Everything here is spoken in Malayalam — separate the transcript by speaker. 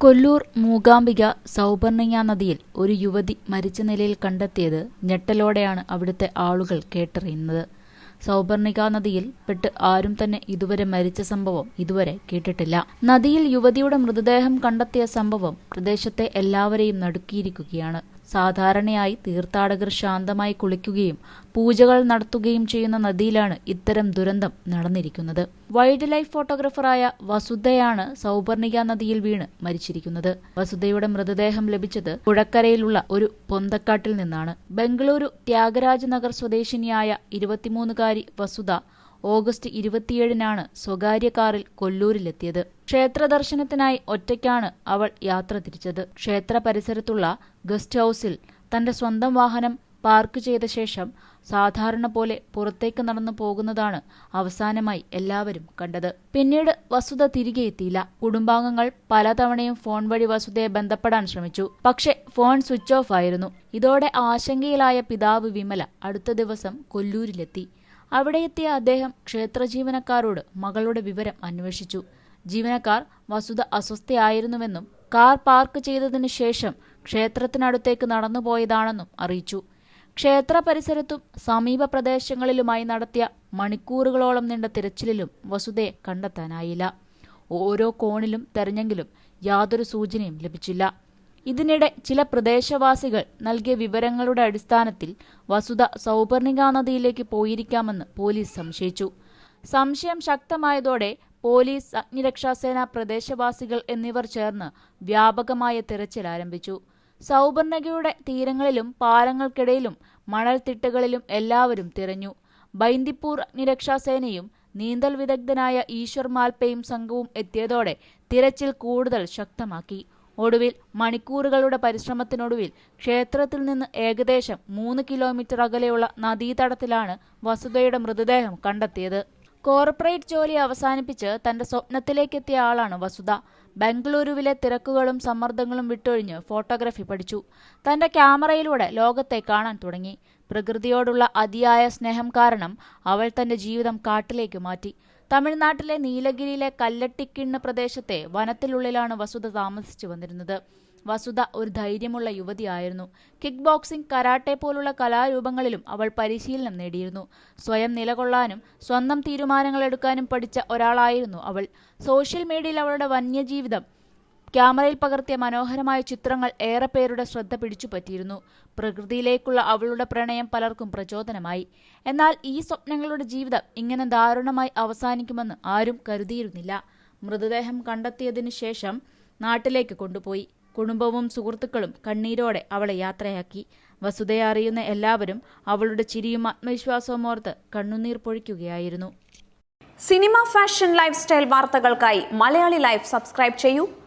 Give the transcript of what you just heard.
Speaker 1: കൊല്ലൂർ മൂകാംബിക സൗപർണിക നദിയിൽ ഒരു യുവതി മരിച്ച നിലയിൽ കണ്ടെത്തിയത് ഞെട്ടലോടെയാണ് അവിടുത്തെ ആളുകൾ കേട്ടറിയുന്നത്. സൗപർണിക നദിയിൽ പെട്ട് ആരും തന്നെ ഇതുവരെ മരിച്ച സംഭവം ഇതുവരെ കേട്ടിട്ടില്ല. നദിയിൽ യുവതിയുടെ മൃതദേഹം കണ്ടെത്തിയ സംഭവം പ്രദേശത്തെ എല്ലാവരെയും നടുക്കിയിരിക്കുകയാണ്. സാധാരണയായി തീർത്ഥാടകർ ശാന്തമായി കുളിക്കുകയും പൂജകൾ നടത്തുകയും ചെയ്യുന്ന നദിയിലാണ് ഇത്തരം ദുരന്തം നടന്നിരിക്കുന്നത്. വൈൽഡ് ലൈഫ് ഫോട്ടോഗ്രാഫറായ വസുധയാണ് സൗപർണിക നദിയിൽ വീണ് മരിച്ചിരിക്കുന്നത്. വസുധയുടെ മൃതദേഹം ലഭിച്ചത് പുഴക്കരയിലുള്ള ഒരു പൊന്തക്കാട്ടിൽ നിന്നാണ്. ബംഗളൂരു ത്യാഗരാജ് നഗർ സ്വദേശിനിയായ ഇരുപത്തിമൂന്നുകാരി വസുധ ഓഗസ്റ്റ് ഇരുപത്തിയേഴിനാണ് സ്വകാര്യ കാറിൽ കൊല്ലൂരിലെത്തിയത്. ക്ഷേത്ര ദർശനത്തിനായി ഒറ്റയ്ക്കാണ് അവൾ യാത്ര തിരിച്ചത്. ക്ഷേത്ര പരിസരത്തുള്ള ഗസ്റ്റ് ഹൌസിൽ തന്റെ സ്വന്തം വാഹനം പാർക്ക് ചെയ്ത ശേഷം സാധാരണ പോലെ പുറത്തേക്ക് നടന്നു പോകുന്നതാണ് അവസാനമായി എല്ലാവരും കണ്ടത്. പിന്നീട് വസുധ തിരികെ എത്തിയില്ല. കുടുംബാംഗങ്ങൾ പലതവണയും ഫോൺ വഴി വസുധയെ ബന്ധപ്പെടാൻ ശ്രമിച്ചു. പക്ഷേ ഫോൺ സ്വിച്ച് ഓഫ് ആയിരുന്നു. ഇതോടെ ആശങ്കയിലായ പിതാവ് വിമല അടുത്ത ദിവസം കൊല്ലൂരിലെത്തി. അവിടെ എത്തിയ അദ്ദേഹം ക്ഷേത്ര ജീവനക്കാരോട് മകളുടെ വിവരം അന്വേഷിച്ചു. ജീവനക്കാർ വസുത അസ്വസ്ഥയായിരുന്നുവെന്നും കാർ പാർക്ക് ചെയ്തതിനു ശേഷം ക്ഷേത്രത്തിനടുത്തേക്ക് നടന്നുപോയതാണെന്നും അറിയിച്ചു. ക്ഷേത്ര പരിസരത്തും സമീപ പ്രദേശങ്ങളിലുമായി നടത്തിയ മണിക്കൂറുകളോളം നീണ്ട തിരച്ചിലിലും വസുതയെ കണ്ടെത്താനായില്ല. ഓരോ കോണിലും തെരഞ്ഞെങ്കിലും യാതൊരു സൂചനയും ലഭിച്ചില്ല. ഇതിനിടെ ചില പ്രദേശവാസികൾ നൽകിയ വിവരങ്ങളുടെ അടിസ്ഥാനത്തിൽ വസുധ സൗപർണിക നദിയിലേക്ക് പോയിരിക്കാമെന്ന് പോലീസ് സംശയിച്ചു. സംശയം ശക്തമായതോടെ പോലീസ് അഗ്നിരക്ഷാസേന പ്രദേശവാസികൾ എന്നിവർ ചേർന്ന് വ്യാപകമായ തിരച്ചിൽ ആരംഭിച്ചു. സൗപർണികയുടെ തീരങ്ങളിലും പാലങ്ങൾക്കിടയിലും മണൽത്തിട്ടകളിലും എല്ലാവരും തിരഞ്ഞു. ബൈന്ദിപ്പൂർ അഗ്നിരക്ഷാസേനയും നീന്തൽ വിദഗ്ധനായ ഈശ്വർ മാൽപ്പയും സംഘവും എത്തിയതോടെ തിരച്ചിൽ കൂടുതൽ ശക്തമാക്കി. ഒടുവിൽ മണിക്കൂറുകളുടെ പരിശ്രമത്തിനൊടുവിൽ ക്ഷേത്രത്തിൽ നിന്ന് ഏകദേശം മൂന്ന് കിലോമീറ്റർ അകലെയുള്ള നദീതടത്തിലാണ് വസുധയുടെ മൃതദേഹം കണ്ടെത്തിയത്. കോർപ്പറേറ്റ് ജോലി അവസാനിപ്പിച്ച് തന്റെ സ്വപ്നത്തിലേക്കെത്തിയ ആളാണ് വസുധ. ബംഗളൂരുവിലെ തിരക്കുകളും സമ്മർദ്ദങ്ങളും വിട്ടൊഴിഞ്ഞ് ഫോട്ടോഗ്രാഫി പഠിച്ചു. തന്റെ ക്യാമറയിലൂടെ ലോകത്തെ കാണാൻ തുടങ്ങി. പ്രകൃതിയോടുള്ള അതിയായ സ്നേഹം കാരണം അവൾ തന്റെ ജീവിതം കാട്ടിലേക്ക് മാറ്റി. തമിഴ്നാട്ടിലെ നീലഗിരിയിലെ കല്ലട്ടിക്കിണ്ണ് പ്രദേശത്തെ വനത്തിലുള്ളിലാണ് വസുധ താമസിച്ചു വന്നിരുന്നത്. വസുധ ഒരു ധൈര്യമുള്ള യുവതിയായിരുന്നു. കിക്ക് ബോക്സിംഗ് കരാട്ടെ പോലുള്ള കലാരൂപങ്ങളിലും അവൾ പരിശീലനം നേടിയിരുന്നു. സ്വയം നിലകൊള്ളാനും സ്വന്തം തീരുമാനങ്ങൾ എടുക്കാനും പഠിച്ച ഒരാളായിരുന്നു അവൾ. സോഷ്യൽ മീഡിയയിൽ അവളുടെ വന്യജീവിതം ക്യാമറയിൽ പകർത്തിയ മനോഹരമായ ചിത്രങ്ങൾ ഏറെ പേരുടെ ശ്രദ്ധ പിടിച്ചുപറ്റിയിരുന്നു പ്രകൃതിയിലേക്കുള്ള അവളുടെ പ്രണയം പലർക്കും പ്രചോദനമായി. എന്നാൽ ഈ സ്വപ്നങ്ങളുടെ ജീവിതം ഇങ്ങനെ ദാരുണമായി അവസാനിക്കുമെന്ന് ആരും കരുതിയിരുന്നില്ല. മൃതദേഹം കണ്ടെത്തിയതിനു ശേഷം നാട്ടിലേക്ക് കൊണ്ടുപോയി. കുടുംബവും സുഹൃത്തുക്കളും കണ്ണീരോടെ അവളെ യാത്രയാക്കി. വസുതയെ അറിയുന്ന എല്ലാവരും അവളുടെ ചിരിയും ആത്മവിശ്വാസവും ഓർത്ത് കണ്ണുനീർ പൊഴിക്കുകയായിരുന്നു.
Speaker 2: സിനിമ ഫാഷൻ ലൈഫ് സ്റ്റൈൽ വാർത്തകൾക്കായി മലയാളി ലൈഫ് സബ്സ്ക്രൈബ് ചെയ്യൂ.